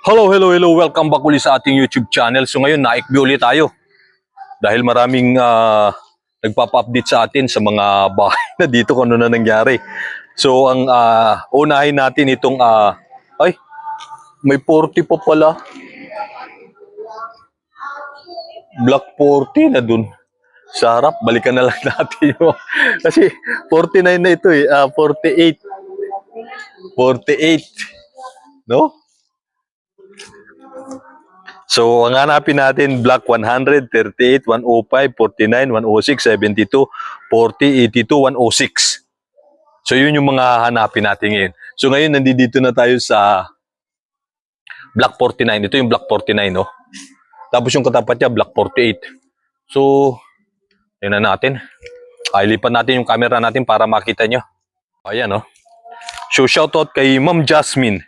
Hello, hello, hello. Welcome back ulit sa ating YouTube channel. So ngayon, naikbi ulit tayo. Dahil maraming ah, nagpapa-update sa atin sa mga bahay na dito kung ano na nangyari. So ang ah, unahin natin itong, ah, ay, may 40 pa pala. Black 40 na dun. Sa harap, balikan na lang natin yun. Kasi 49 na ito eh. ah, 48. 48. No? So, ang hanapin natin, black 100, 38, 105, 49, 106, 72, 40, 82, 106. So, yun yung mga hanapin natin ngayon. So, ngayon, nandito na tayo sa black 49. Ito yung black 49, no? Tapos yung katapat niya, black 48. So, yun na natin. Ay, lipat natin yung camera natin para makita nyo. Ayan, no? So, shoutout kay Ma'am Jasmine.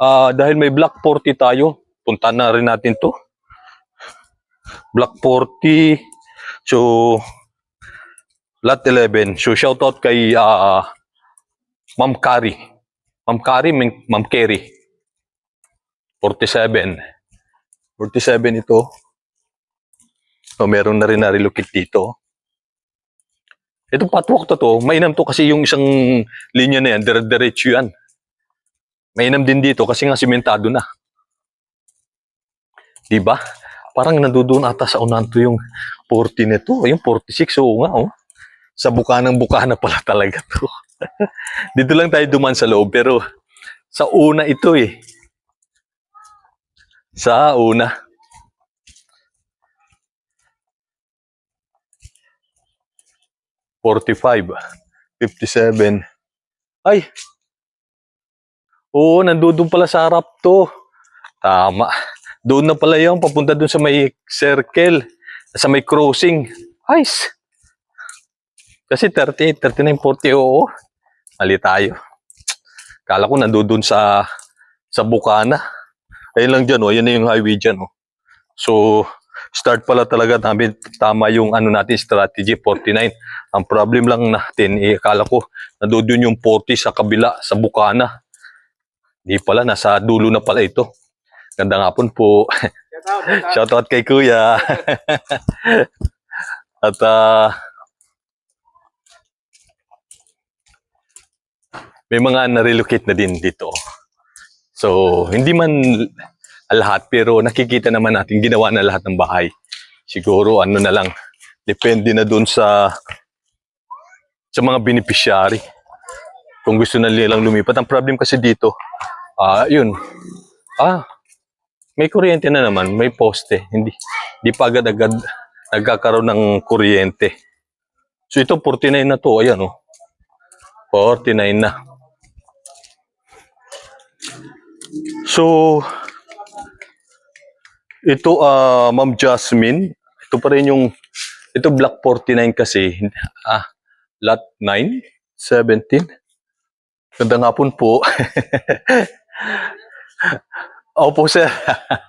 Ah, dahil may black 40 tayo, punta na rin natin to. Black 40. So, lot 11. So, shoutout kay ah, Ma'am Kari. Ma'am Kari, Ma'am Kerry. 47. 47 ito. So, meron na rin na-relocate dito. Itong patwalk to to, mainam to kasi yung isang linya na yan, dire-diretso yan. Mainam din dito kasi nga simentado na. Di ba? Parang nandoon ata sa unahan to yung 40 nito. Yung 46, oo nga, oh. Sa bukanang bukana pala talaga to. Dito lang tayo duman sa loob, pero sa una ito eh. Sa una. Forty-five, fifty-seven. Ay! Oo, nandoon pala sa harap to. Tama. Doon na pala yung papunta doon sa may circle, sa may crossing. Ayos. Kasi 38, 39, 40, oo. Mali tayo. Kala ko nandoon sa sa Bukana. Ayun lang dyan, oh. Ayun na yung highway dyan, oh. So, start pala talaga namin tama yung ano natin strategy 49. Ang problem lang natin, eh, akala ko nandoon yung 40 sa kabila, sa Bukana. Di pala, nasa dulo na pala ito. Ganda nga po. Shoutout kay Kuya. At ah, may mga na-relocate na din dito. So, hindi man lahat, pero nakikita naman natin ginawa na lahat ng bahay. Siguro, ano na lang, depende na dun sa sa mga beneficiary. Kung gusto na nilang lumipat. Ang problem kasi dito, ah, yun, ah, may kuryente na naman, may poste. Hindi, hindi pa agad-agad nagkakaroon ng kuryente. So ito, 49 na to. Ayan, oh. 49 na. So, ito, ah, Ma'am Jasmine, ito pa rin yung, ito Black 49 kasi, ah, lot 9, 17. Ganda nga po po. Opo, sir.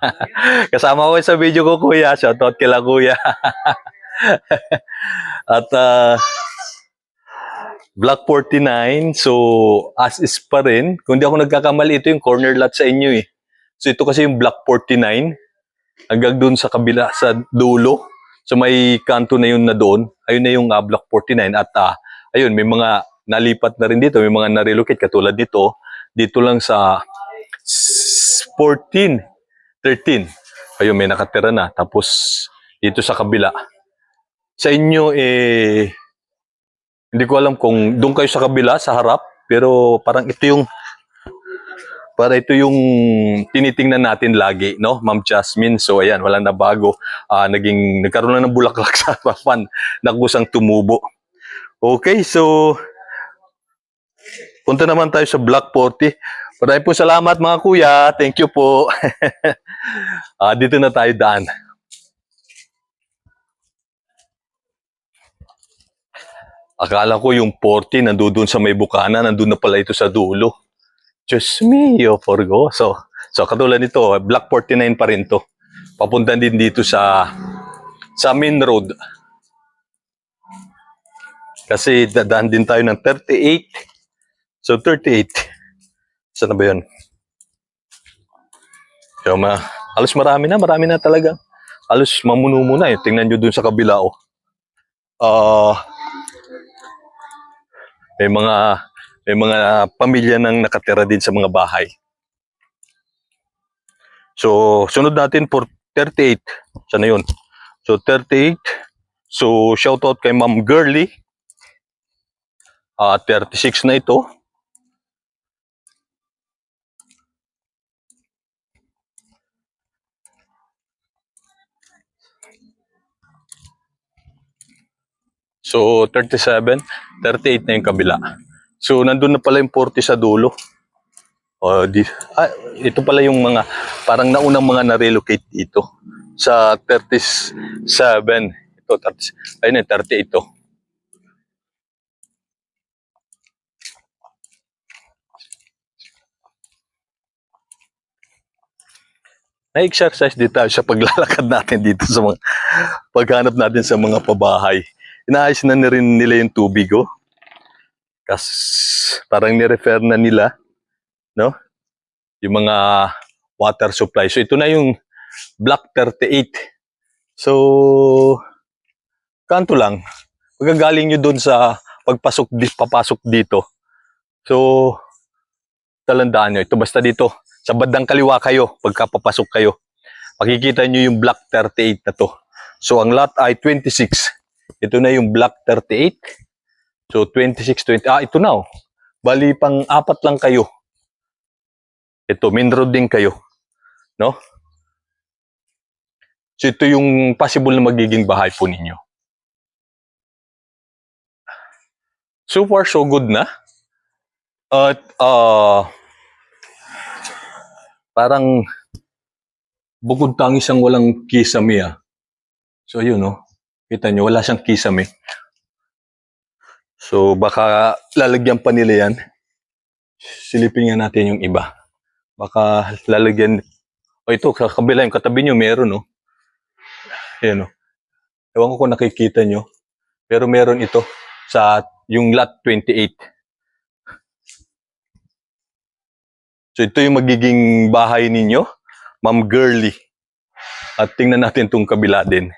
Kasama ko sa video ko, kuya. Shoutout kila kuya. At ah, Black 49, so as is pa rin. Kung di ako nagkakamali, ito yung corner lot sa inyo eh. So ito kasi yung Black 49, hanggang doon sa kabila, sa dulo. So may kanto na yun na doon. Ayun na yung ah, Block 49. At ah, ayun, may mga nalipat na rin dito. May mga na-relocate katulad dito. Dito lang sa 14, 13. Ayun, may nakatira na. Tapos dito sa kabila. Sa inyo, eh, hindi ko alam kung doon kayo sa kabila, sa harap. Pero parang ito yung para ito yung tinitingnan natin lagi, no? Ma'am Jasmine. So ayan, wala na bago. Ah, naging nagkaroon na ng bulaklak sa harapan. Nagusang tumubo. Okay, so punta naman tayo sa Block 40. Maraming po salamat mga kuya. Thank you po. Ah, dito na tayo daan. Akala ko yung 40 nandoon sa may bukana, nandun na pala ito sa dulo. Diyos mio, forgo. So, so katulad nito, Black 49 pa rin to. Papunta din dito sa sa main road. Kasi dadaan din tayo ng 38. So 38. Saan na ba yun? So, ma halos marami na, marami na talaga. Halos mamuno na eh. Tingnan nyo dun sa kabila, oh. Ah, may mga may mga pamilya nang nakatira din sa mga bahay. So, sunod natin for 38. Sana yun. So, 38. So, shoutout kay Ma'am Girly. Ah, 36 na ito. So, 37, 38 na yung kabila. So, nandun na pala yung 40 sa dulo. O, di, ah, ito pala yung mga, parang naunang mga na-relocate dito. Sa 37. Ito, 30, ayun yung 38 ito. Na-exercise din tayo sa paglalakad natin dito sa mga paghanap natin sa mga pabahay. Inaayos na rin nila yung tubig, oh. Kas, parang ni-refer na nila, no? Yung mga water supply. So, ito na yung Block 38. So, kanto lang. Magagaling nyo doon sa pagpasok, di, papasok dito. So, talandaan nyo. Ito basta dito. Sa bandang kaliwa kayo, pagkapapasok kayo. Makikita nyo yung Block 38 na to. So, ang lot ay 26. Ito na yung Block 38. So, 26, 20. Ah, ito na oh. Bali, pang apat lang kayo. Ito, main road din kayo. No? So, ito yung possible na magiging bahay po ninyo. So far, so good na. At, ah, parang bukod tangis ang walang kisame ah. So, yun no. Kita nyo, wala siyang kisame. So, baka lalagyan pa nila yan. Silipin nga natin yung iba. Baka lalagyan. O ito, sa kabila yung katabi nyo, meron no. Ayan no. Ewan ko kung nakikita nyo. Pero meron ito sa yung lot 28. So ito yung magiging bahay ninyo, Ma'am Girly. At tingnan natin itong kabila din.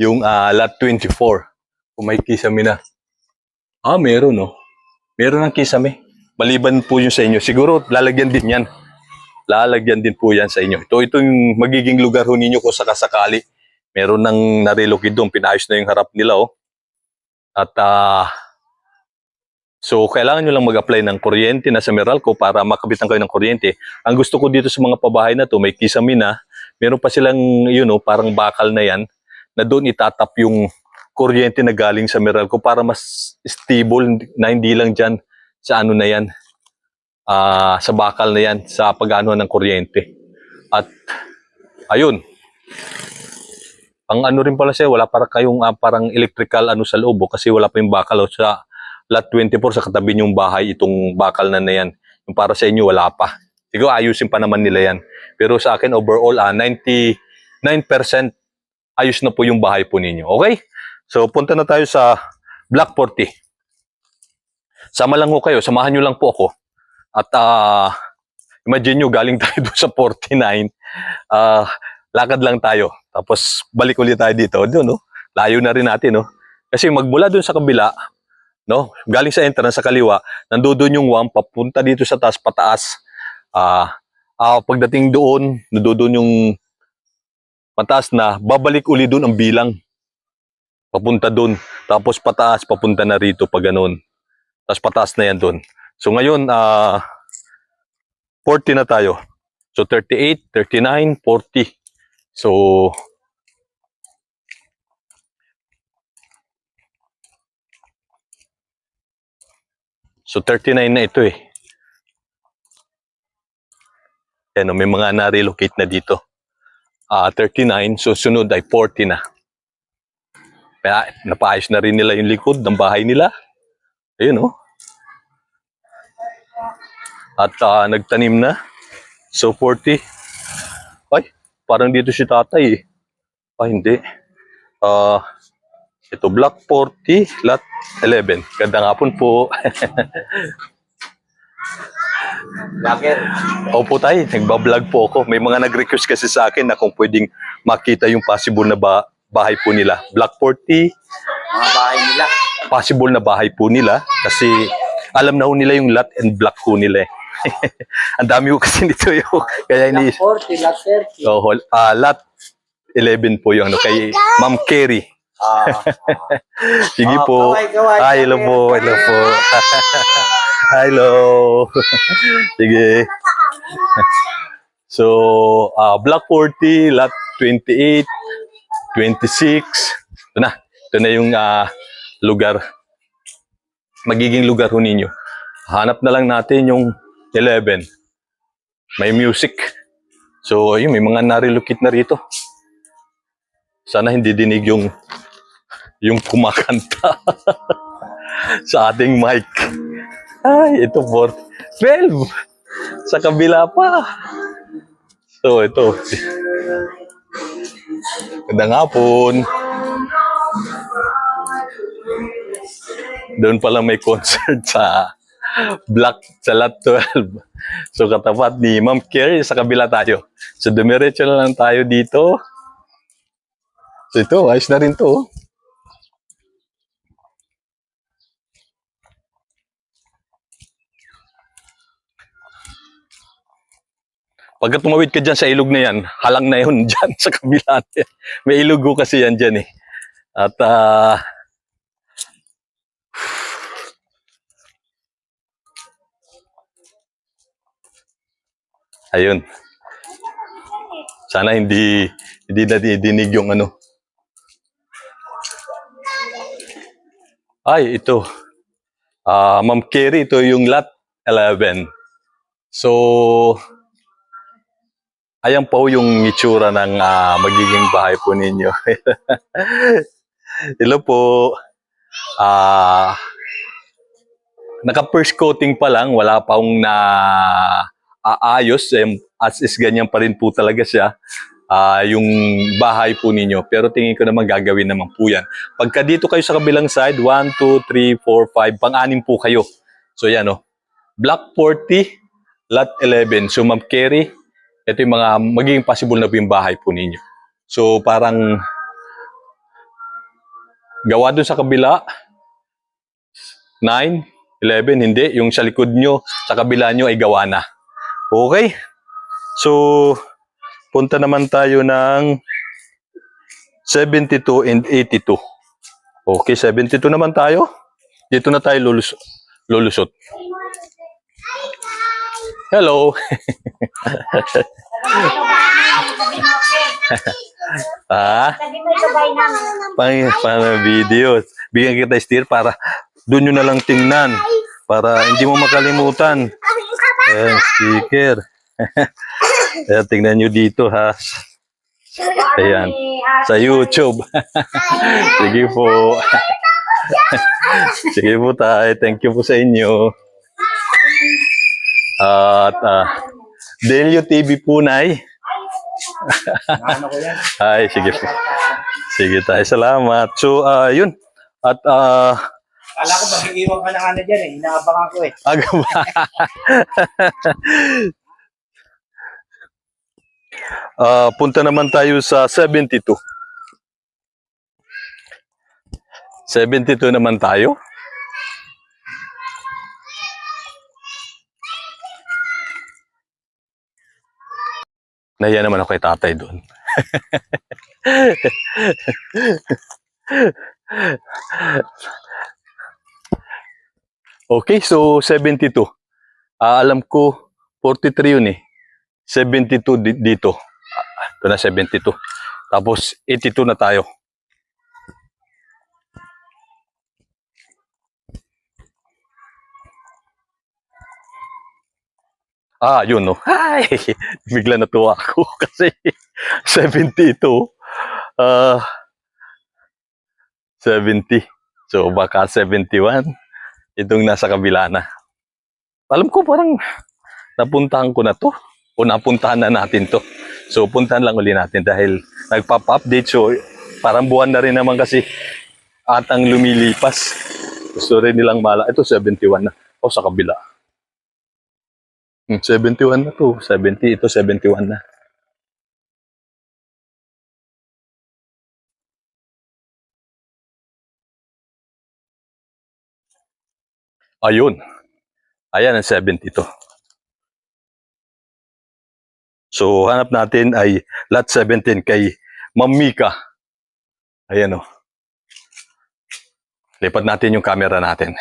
Yung ah, lot 24. Kung may kisame na. Ah, meron no. Meron ng kisame. Maliban po yung sa inyo. Siguro lalagyan din yan. Lalagyan din po yan sa inyo. Ito, ito yung magiging lugar ho ninyo kung sakasakali. Meron nang narelocate doon. Pinayos na yung harap nila oh. At ah, So, kailangan nyo lang mag-apply ng kuryente na sa Meralco para makabitan kayo ng kuryente. Ang gusto ko dito sa mga pabahay na to, may kisame na, meron pa silang, you know, parang bakal na yan, na doon itatap yung kuryente na galing sa Meralco para mas stable na hindi lang dyan sa ano na yan, ah, sa bakal na yan, sa pag-ano ng kuryente. At, ayun, ang ano rin pala siya, wala para kayong ah, parang electrical ano sa loob oh, kasi wala pa yung bakal oh, sa lot 24 sa katabi niyong bahay itong bakal na na yan. Yung para sa inyo wala pa. Siguro ayusin pa naman nila yan. Pero sa akin overall ah 99% ayos na po yung bahay po ninyo. Okay? So punta na tayo sa Block 40. Sama lang ho kayo, samahan nyo lang po ako. At ah imagine nyo galing tayo doon sa 49. Ah lakad lang tayo. Tapos balik ulit tayo dito. Doon, no? Layo na rin natin, no? Kasi magmula doon sa kabila, no? Galing sa entrance sa kaliwa, nandoon yung WAM papunta dito sa taas pataas. Ah, ah pagdating doon, nandoon yung pataas na babalik uli doon ang bilang. Papunta doon, tapos pataas papunta na rito pag ganun. Tapos pataas na yan doon. So ngayon, ah 40 na tayo. So 38, 39, 40. So So 39 na ito eh. Yan, oh, may mga na-relocate na dito. Ah, 39, so sunod ay 40 na. Kaya napaayos na rin nila yung likod ng bahay nila. Ayun oh. At ah, nagtanim na. So 40. Ay, parang dito si tatay eh. Ah, hindi. Ah, ito, block 40, lot 11. Gandang hapon po. Lager. Opo tayo, nagbablog po ako. May mga nag-request kasi sa akin na kung pwedeng makita yung possible na ba bahay po nila. Block 40, Mga bahay nila. possible na bahay po nila kasi alam na ho nila yung lot and block po nila eh. Ang dami ko kasi nito yung kaya ini Lot 40, lot 30. oh, hol- ah, lot 11 po yung ano kay Ma'am Kerry. Ah, Sige po. kaway, kaway, Hi, hello kaway. po. Hello po. hello. Sige. So, ah Block 40, Lot 28, 26. Ito na. Ito na yung ah, lugar. Magiging lugar ho ninyo. Hanap na lang natin yung 11. May music. So, ayun, may mga narilukit na rito. Sana hindi dinig yung yung kumakanta sa ating mic. Ay, ito for 12. Sa kabila pa. So, ito. Magandang hapon. Doon pala may concert sa Black sa Lot 12. So, katapat ni Ma'am Carrie sa kabila tayo. So, dumiretso na lang tayo dito. So, ito, ayos na rin to. Pagka tumawid ka dyan sa ilog na yan, halang na yun dyan sa kabila. May ilog ko kasi yan dyan eh. At ah, ayun. Sana hindi hindi na didinig yung ano. Ay, ito. Ah, Ma'am Kerry, ito yung lot 11. So, ayan po yung itsura ng ah, magiging bahay po ninyo. Hello po. Ah, naka first coating pa lang, wala pa akong na aayos. As is ganyan pa rin po talaga siya. Ah, yung bahay po ninyo. Pero tingin ko naman gagawin naman po yan. Pagka dito kayo sa kabilang side, 1, 2, 3, 4, 5, pang-anim po kayo. So yan o. Block 40, lot 11. So Ma'am Kerry, ito yung mga magiging possible na po yung bahay po ninyo. So parang gawa dun sa kabila, 9, 11, hindi. Yung sa likod nyo, sa kabila nyo ay gawa na. Okay? So, punta naman tayo ng 72 and 82. Okay, 72 naman tayo. Dito na tayo lulus lulusot. Hello. ah, pang, pang videos. Bigyan kita steer para doon nyo na lang tingnan. Para hindi mo makalimutan. Ayan, sticker. Ayan, tingnan nyo dito ha. Ayan. Sa YouTube. Sige po. Sige po tayo. Thank you po sa inyo. At uh, Delio TV po, Nay. ano? Ay, sige po. Sige tayo. Salamat. So, ah, yun. At, ah, Kala ko mag-iiwan ka ng ano dyan eh. Inaabangan ko eh. aga ba? Ah, punta naman tayo sa 72. 72 naman tayo. Nahiya naman ako kay tatay doon. Okay, so 72. Ah, alam ko 43 yun eh. 72 di- dito. Ah, Ito na 72. Tapos 82 na tayo. Ah, yun no. Hi! Bigla natuwa ako kasi 72. Ah, 70. So baka 71 itong nasa kabila na. Alam ko parang napuntahan ko na to o napuntahan na natin to. So puntahan lang uli natin dahil nagpapa-update so parang buwan na rin naman kasi atang lumilipas. Gusto rin nilang mala. Ito 71 na. O sa kabila. Hmm, 71 na to. 70, ito 71 na. Ayun. Ayan ang 70 to. So, hanap natin ay lot 17 kay Ma'am Mika. Ayan o. Lipat natin yung camera natin.